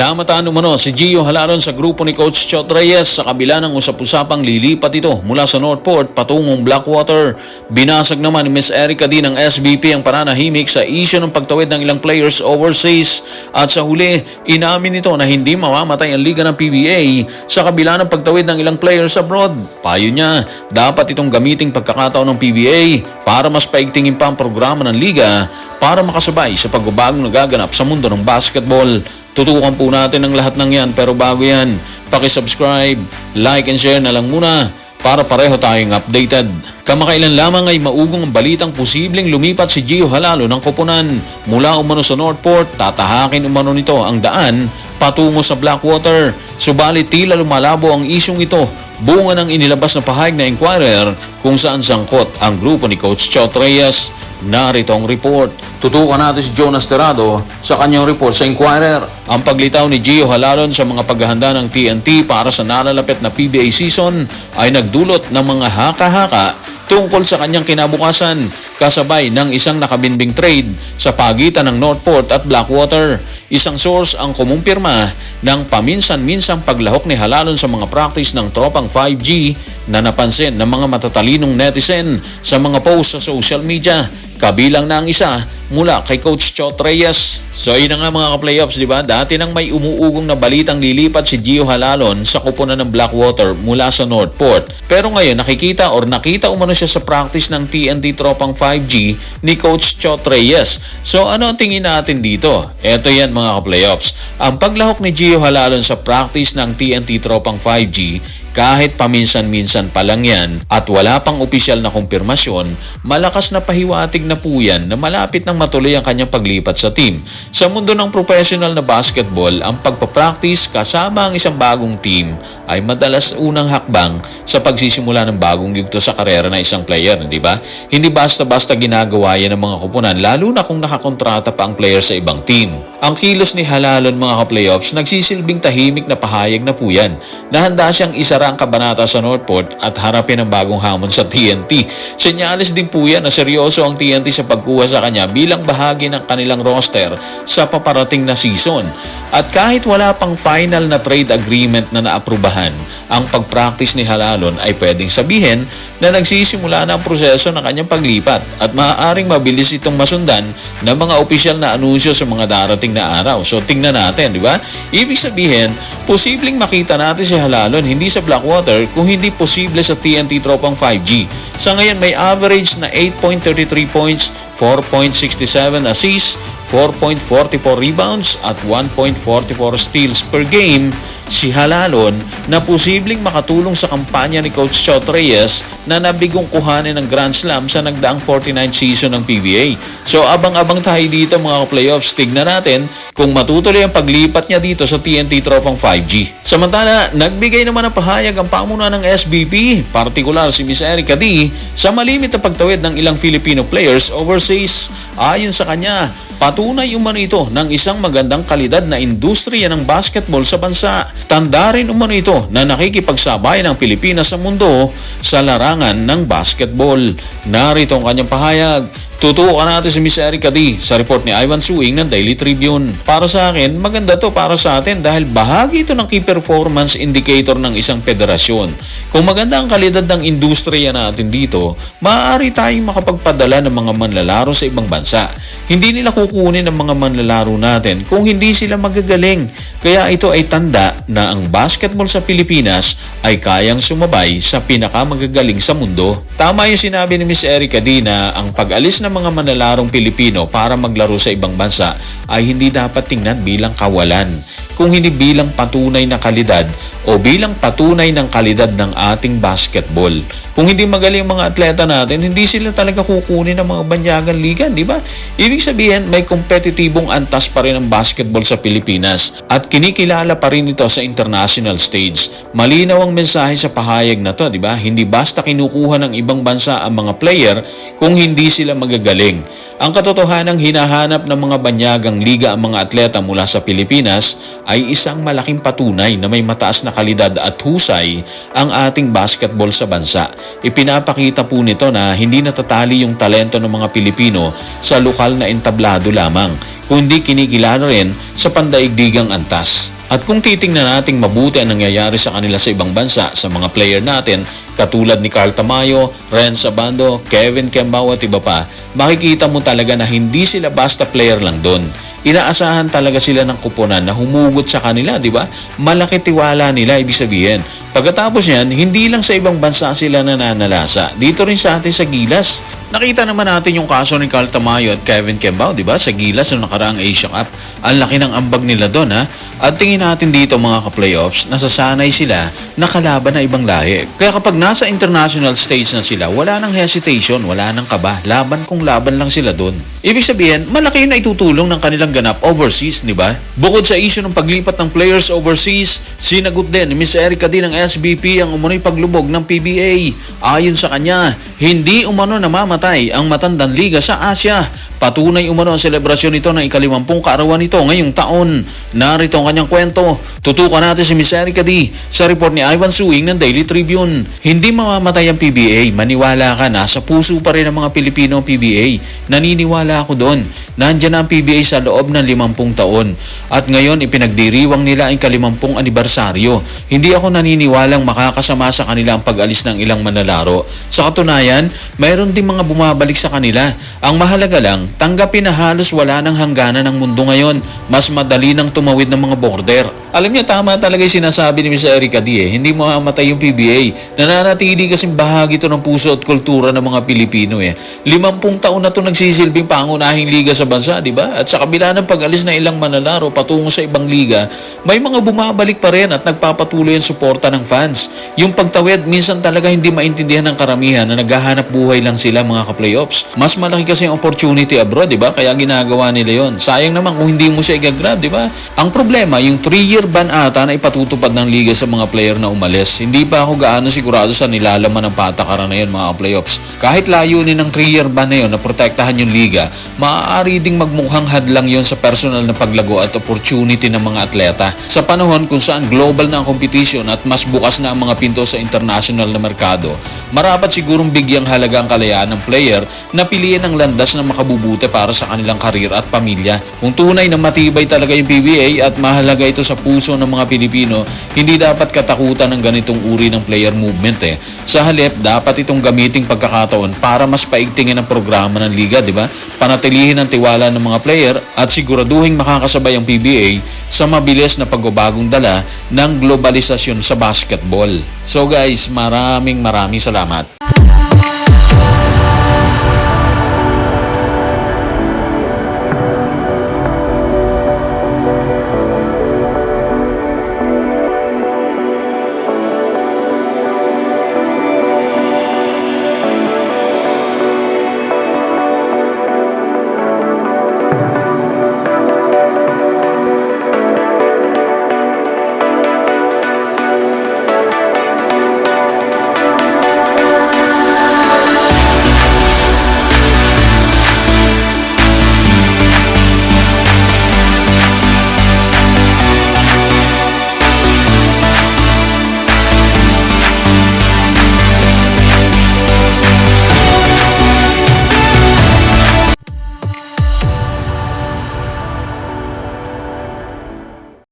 Namataan umano si Gio Halalon sa grupo ni Coach Chot Reyes sa kabila ng usap-usapang lilipat ito mula sa Northport patungong Blackwater. Binasag naman ni Miss Erica din ng SBP ang pananahimik sa isyo ng pagtawid ng ilang players overseas at sa huli inamin nito na hindi mamamatay ang liga ng PBA sa kabila ng pagtawid ng ilang players abroad. Payo niya, dapat itong gamiting pagkakataon ng PBA para mas paigtingin pa ang programa ng liga para makasabay sa pagbabagong nagaganap sa mundo ng basketball. Tutukan po natin ang lahat ng yan pero bago yan, pakisubscribe, like and share na lang muna para pareho tayong updated. Kamakailan lamang ay maugong ang balitang posibleng lumipat si Gio Halalo ng koponan mula umano sa Northport, tatahakin umano nito ang daan patungo sa Blackwater. Subalit tila lumalabo ang isyong ito bunga ng inilabas na pahayag na Inquirer kung saan sangkot ang grupo ni Coach Chot Reyes. Narito ang report. Tutukan natin si Jonas Terado sa kanyang report sa Inquirer. Ang paglitaw ni Gio Halalon sa mga paghahanda ng TNT para sa nalalapit na PBA season ay nagdulot ng mga haka-haka tungkol sa kanyang kinabukasan kasabay ng isang nakabinbing trade sa pagitan ng Northport at Blackwater. Isang source ang kumumpirma ng paminsan-minsang paglahok ni Halalon sa mga practice ng tropang 5G na napansin ng mga matatalinong netizen sa mga post sa social media. Kabilang na ang isa mula kay Coach Chot Reyes. So yun na nga mga ka-playoffs, di ba? Dati nang may umuugong na balitang lilipat si Gio Halalon sa kupunan ng Blackwater mula sa Northport. Pero ngayon nakikita or nakita umano siya sa practice ng TNT Tropang 5G ni Coach Chot Reyes. So ano ang tingin natin dito? Ito yan mga ka-playoffs. Ang paglahok ni Gio Halalon sa practice ng TNT Tropang 5G kahit paminsan-minsan pa lang yan at wala pang opisyal na kumpirmasyon, malakas na pahiwatig na po yan na malapit nang matuloy ang kanyang paglipat sa team. Sa mundo ng professional na basketball, ang pagpapractice kasama ang isang bagong team ay madalas unang hakbang sa pagsisimula ng bagong yugto sa karera ng isang player, di ba? Hindi basta-basta ginagawa yan ng mga kupunan, lalo na kung nakakontrata pa ang player sa ibang team. Ang kilos ni Halalon mga ka-playoffs, nagsisilbing tahimik na pahayag na po yan na handa siyang isara ang kabanata sa Northport at harapin ang bagong hamon sa TNT. Senyales din po yan na seryoso ang TNT sa pagkuha sa kanya bilang bahagi ng kanilang roster sa paparating na season. At kahit wala pang final na trade agreement na naaprubahan, ang pag-practice ni Halalon ay pwedeng sabihin na nagsisimula na ang proseso ng kanyang paglipat at maaaring mabilis itong masundan ng mga opisyal na anunsyo sa mga darating na araw. So tingnan natin, di ba? Ibig sabihin, posibleng makita natin si Halalon hindi sa Blackwater kung hindi posible sa TNT Tropang 5G. Sa ngayon may average na 8.33 points, 4.67 assists, 4.44 rebounds at 1.44 steals per game si Halalon na posibleng makatulong sa kampanya ni Coach Chot Reyes na nabigong kuhanin ng Grand Slam sa nagdaang 49 season ng PBA. So abang-abang tayo dito mga playoffs. Tignan natin kung matutuloy ang paglipat niya dito sa TNT Tropang 5G. Samantala, nagbigay naman ng pahayag ang pamunuan ng SBP, partikular si Miss Erica D, sa malimit na pagtawid ng ilang Filipino players overseas. Ayon sa kanya, patunay umano ito ng isang magandang kalidad na industriya ng basketball sa bansa. Tanda rin umano ito na nakikipagsabay ng Pilipinas sa mundo sa larangan ng basketball. Narito ang kanyang pahayag. Tutukan natin si Miss Erica D sa report ni Ivan Suing ng Daily Tribune. Para sa akin, maganda to para sa atin dahil bahagi ito ng key performance indicator ng isang federasyon. Kung maganda ang kalidad ng industriya natin dito, maaari tayong makapagpadala ng mga manlalaro sa ibang bansa. Hindi nila kukunin ang mga manlalaro natin kung hindi sila magagaling. Kaya ito ay tanda na ang basketball sa Pilipinas ay kayang sumabay sa pinakamagagaling sa mundo. Tama yung sinabi ni Miss Erica D na ang pag-alis ng mga manalarong Pilipino para maglaro sa ibang bansa ay hindi dapat tingnan bilang kawalan kung hindi bilang patunay na kalidad o bilang patunay ng kalidad ng ating basketball. Kung hindi magaling mga atleta natin, hindi sila talaga kukunin ng mga banyagan liga, di ba? Ibig sabihin, may kompetitibong antas pa rin ang basketball sa Pilipinas at kinikilala pa rin ito sa international stage. Malinaw ang mensahe sa pahayag na to, di ba? Hindi basta kinukuha ng ibang bansa ang mga player kung hindi sila magagaling. Ang katotohanan hinahanap ng mga banyagang liga ang mga atleta mula sa Pilipinas ay isang malaking patunay na may mataas na kalidad at husay ang ating basketball sa bansa. Ipinapakita po nito na hindi natatali yung talento ng mga Pilipino sa lokal na entablado lamang kundi kinikilala rin sa pandaigdigang antas. At kung titingnan nating mabuti ang nangyayari sa kanila sa ibang bansa sa mga player natin, katulad ni Carl Tamayo, Ren Sabando, Kevin Kembao at iba pa, makikita mo talaga na hindi sila basta player lang doon. Inaasahan talaga sila ng kuponan na humugot sa kanila, di ba? Malaki tiwala nila, ibig sabihin. Pagkatapos yan, hindi lang sa ibang bansa sila nananalasa. Dito rin sa atin sa Gilas. Nakita naman natin yung kaso ni Carl Tamayo at Kevin Kembao, di ba? Sa Gilas noong nakaraang Asia Cup. Ang laki ng ambag nila doon, ha? At tingin natin dito mga ka-playoffs, nasasanay sila na kalaban na ibang lahi. Kaya kapag nasa international stage na sila, wala nang hesitation, wala nang kaba. Laban kung laban lang sila doon. Ibig sabihin, malaki na itutulong ng kanilang ganap overseas, di ba? Bukod sa issue ng paglipat ng players overseas, sinagot din ni Miss Erica din ng SBP ang umunoy paglubog ng PBA. Ayon sa kanya, hindi umano namamatay ang matandang liga sa Asia. Patunay umano ang selebrasyon nito ng ikalimampung kaarawan nito ngayong taon. Narito ang kanyang kwento. Tutukan natin si Miss Erica D sa report ni Ivan Suing ng Daily Tribune. Hindi mamamatay ang PBA. Maniwala ka na sa puso pa rin ng mga Pilipino ang PBA. Naniniwala ako doon. Nandiyan na ang PBA sa loob ng limampung taon. At ngayon ipinagdiriwang nila ang kalimampung anibersaryo. Hindi ako naniniwalang makakasama sa kanila ang pag-alis ng ilang manlalaro. Sa katunayan, mayroon din mga bumabalik sa kanila. Ang mahalaga lang, tanggapin na halos wala ng hangganan ng mundo ngayon. Mas madali nang tumawid ng mga border. Alam niyo, tama talaga yung sinasabi ni Miss Erica D. Eh. Hindi mamamatay yung PBA. Nananatili kasing bahagi ito ng puso at kultura ng mga Pilipino. Eh. Limampung taon na ito nagsisilbing pangunahing liga sa bansa, di ba? At sa kabila ng pag-alis na ilang manlalaro patungo sa ibang liga, may mga bumabalik pa rin at nagpapatuloy ang suporta ng fans. Yung pagtawid, minsan talaga hindi maintindihan ng karamihan na naghahanap buhay lang sila mga ka-playoffs. Mas malaki kasi ang opportunity abroad, di ba? Kaya ginagawa nila yon. Sayang naman kung hindi mo siya i-grab, di ba? Ang problema, yung 3-year ban ata na ipatutupad ng liga sa mga player na umalis. Hindi pa ako gaano sigurado sa nilalaman ng patakaran na yun mga playoffs. Kahit layunin ng 3-year ban na yun na protektahan yung liga, maaari ding magmukhang hadlang yon sa personal na paglago at opportunity ng mga atleta. Sa panahon kung saan global na ang competition at mas bukas na ang mga pinto sa international na merkado, marapat sigurong bigyang halaga ang kalayaan ng player na piliin ang landas na makabubuti para sa kanilang karir at pamilya. Kung tunay na matibay talaga yung PBA at mahalaga ito sa puso ng mga Pilipino, hindi dapat katakutan ng ganitong uri ng player movement eh. Sa halip, dapat itong gamiting pagkakataon para mas paigtingin ang programa ng liga, di ba? Panatilihin ang tiwala ng mga player at siguraduhin makakasabay ang PBA sa mabilis na pagbabagong dala ng globalisasyon sa basketball. So guys, maraming maraming salamat.